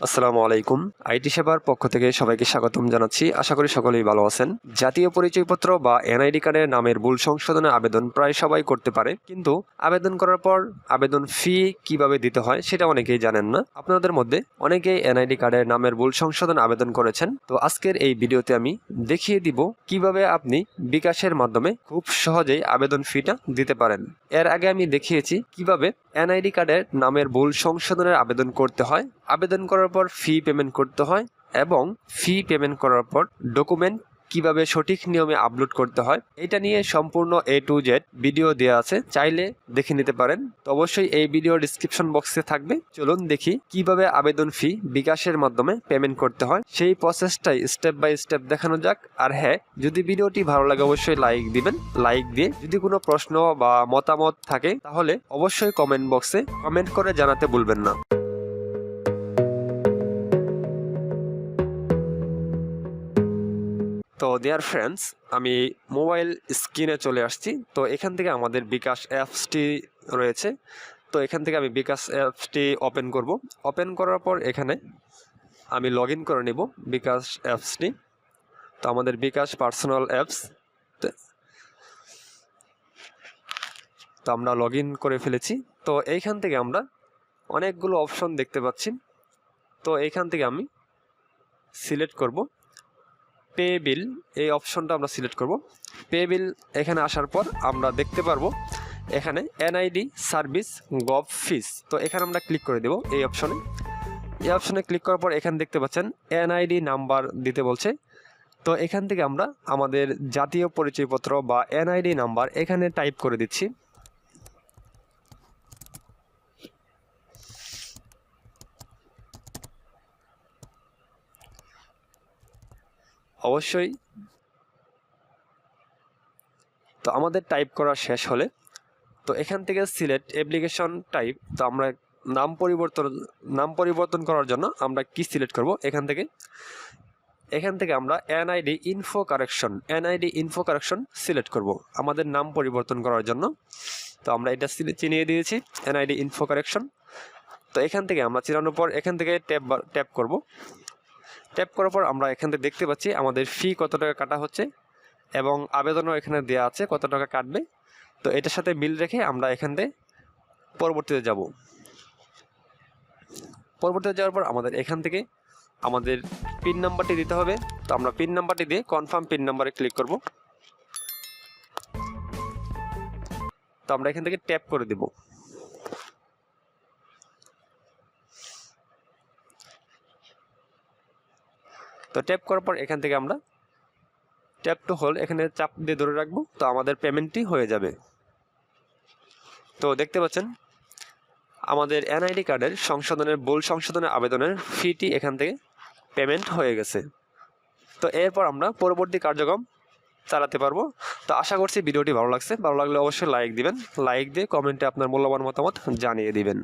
আসসালামু আলাইকুম। আইটি সেবার পক্ষ থেকে সবাইকে স্বাগতম জানাচ্ছি। আশা করি সকলেই ভালো আছেন। জাতীয় পরিচয়পত্র বা এনআইডি কার্ডের নামের ভুল সংশোধনের আবেদন প্রায় সবাই করতে পারে। কিন্তু আবেদন করার পর আবেদন ফি কীভাবে দিতে হয় সেটা অনেকেই জানেন না। আপনাদের মধ্যে অনেকেই এনআইডি কার্ডের নামের ভুল সংশোধন আবেদন করেছেন। তো আজকের এই ভিডিওতে আমি দেখিয়ে দিব কীভাবে আপনি বিকাশের মাধ্যমে খুব সহজেই আবেদন ফিটা দিতে পারেন। এর আগে আমি দেখিয়েছি কীভাবে এনআইডি কার্ডের নামের ভুল সংশোধনের আবেদন করতে হয়। আবেদন করার পর ফি পেমেন্ট করতে হয় এবং ফি পেমেন্ট করার পর ডকুমেন্ট কীভাবে সঠিক নিয়মে আপলোড করতে হয়, এটা নিয়ে সম্পূর্ণ এ টু জেড ভিডিও দেওয়া আছে, চাইলে দেখে নিতে পারেন। তো অবশ্যই এই ভিডিও ডিসক্রিপশন বক্সে থাকবে। চলুন দেখি কীভাবে আবেদন ফি বিকাশের মাধ্যমে পেমেন্ট করতে হয়। সেই প্রসেসটাই স্টেপ বাই স্টেপ দেখানো যাক। আর হ্যাঁ যদি ভিডিওটি ভালো লাগে, অবশ্যই লাইক দিবেন। লাইক দিয়ে যদি কোনো প্রশ্ন বা মতামত থাকে, তাহলে অবশ্যই কমেন্ট বক্সে কমেন্ট করে জানাতে ভুলবেন না। তো দেয়ার ফ্রেন্ডস আমি মোবাইল স্ক্রিনে চলে আসছি। তো এখান থেকে আমাদের বিকাশ অ্যাপসটি রয়েছে। তো এখান থেকে আমি বিকাশ অ্যাপসটি ওপেন করব। ওপেন করার পর এখানে আমি লগ করে নিব বিকাশ অ্যাপসটি তো আমাদের বিকাশ পার্সোনাল অ্যাপস তো আমরা লগ করে ফেলেছি। তো এইখান থেকে আমরা অনেকগুলো অপশন দেখতে পাচ্ছি। তো এইখান থেকে আমি সিলেক্ট করব। পে বিল, এই অপশনটা আমরা সিলেক্ট করব। পে বিল এখানে আসার পর আমরা দেখতে পারব এখানে এনআইডি, সার্ভিস, গভ ফিস। তো এখানে আমরা ক্লিক করে দেব এই অপশনে। এই অপশনে ক্লিক করার পর এখানে দেখতে পাচ্ছেন এনআইডি নাম্বার দিতে বলছে। তো এখান থেকে আমরা আমাদের জাতীয় পরিচয়পত্র বা এনআইডি নাম্বার এখানে টাইপ করে দিচ্ছি। অবশ্যই। তো আমাদের টাইপ করা শেষ হলে, তো এখান থেকে সিলেক্ট অ্যাপ্লিকেশন টাইপ তো আমরা নাম পরিবর্তন নাম পরিবর্তন করার জন্য আমরা কি সিলেক্ট করব? এখান থেকে। এখান থেকে আমরা NID info correction NID info correction select করব আমাদের নাম পরিবর্তন করার জন্য। তো আমরা এটা চিনিয়ে দিয়েছি এনআইডি ইনফো কারেকশন তো এখান থেকে আমরা চিনানোর পর এখান থেকে ট্যাপ ট্যাপ করব। ট্যাপ করার পর আমরা এখান থেকে দেখতে পাচ্ছি আমাদের ফি কত টাকা কাটা হচ্ছে এবং আবেদনও এখানে দেওয়া আছে কত টাকা কাটবে। তো এটার সাথে মিল রেখে আমরা এখান থেকে পরবর্তীতে যাব। পরবর্তীতে যাওয়ার পর আমাদের এখান থেকে আমাদের পিন নাম্বারটি দিতে হবে। তো আমরা পিন নাম্বারটি দিয়ে কনফার্ম পিন নাম্বারে ক্লিক করব। তো আমরা এখান থেকে ট্যাপ করে দেবো। তো ট্যাপ করার পর এখান থেকে আমরা ট্যাপ টু হোল এখানে চাপ দিয়ে ধরে রাখব, তো আমাদের পেমেন্টটি হয়ে যাবে। তো দেখতে পাচ্ছেন, আমাদের এনআইডি কার্ডের সংশোধনের, ভুল সংশোধনের আবেদনের ফিটি এখান থেকে পেমেন্ট হয়ে গেছে। তো এরপর আমরা পরবর্তী কার্যক্রম চালাতে পারব। তো আশা করছি ভিডিওটি ভালো লাগছে। ভালো লাগলে অবশ্যই লাইক দিবেন। লাইক দিয়ে কমেন্টে আপনার মূল্যবান মতামত জানিয়ে দিবেন।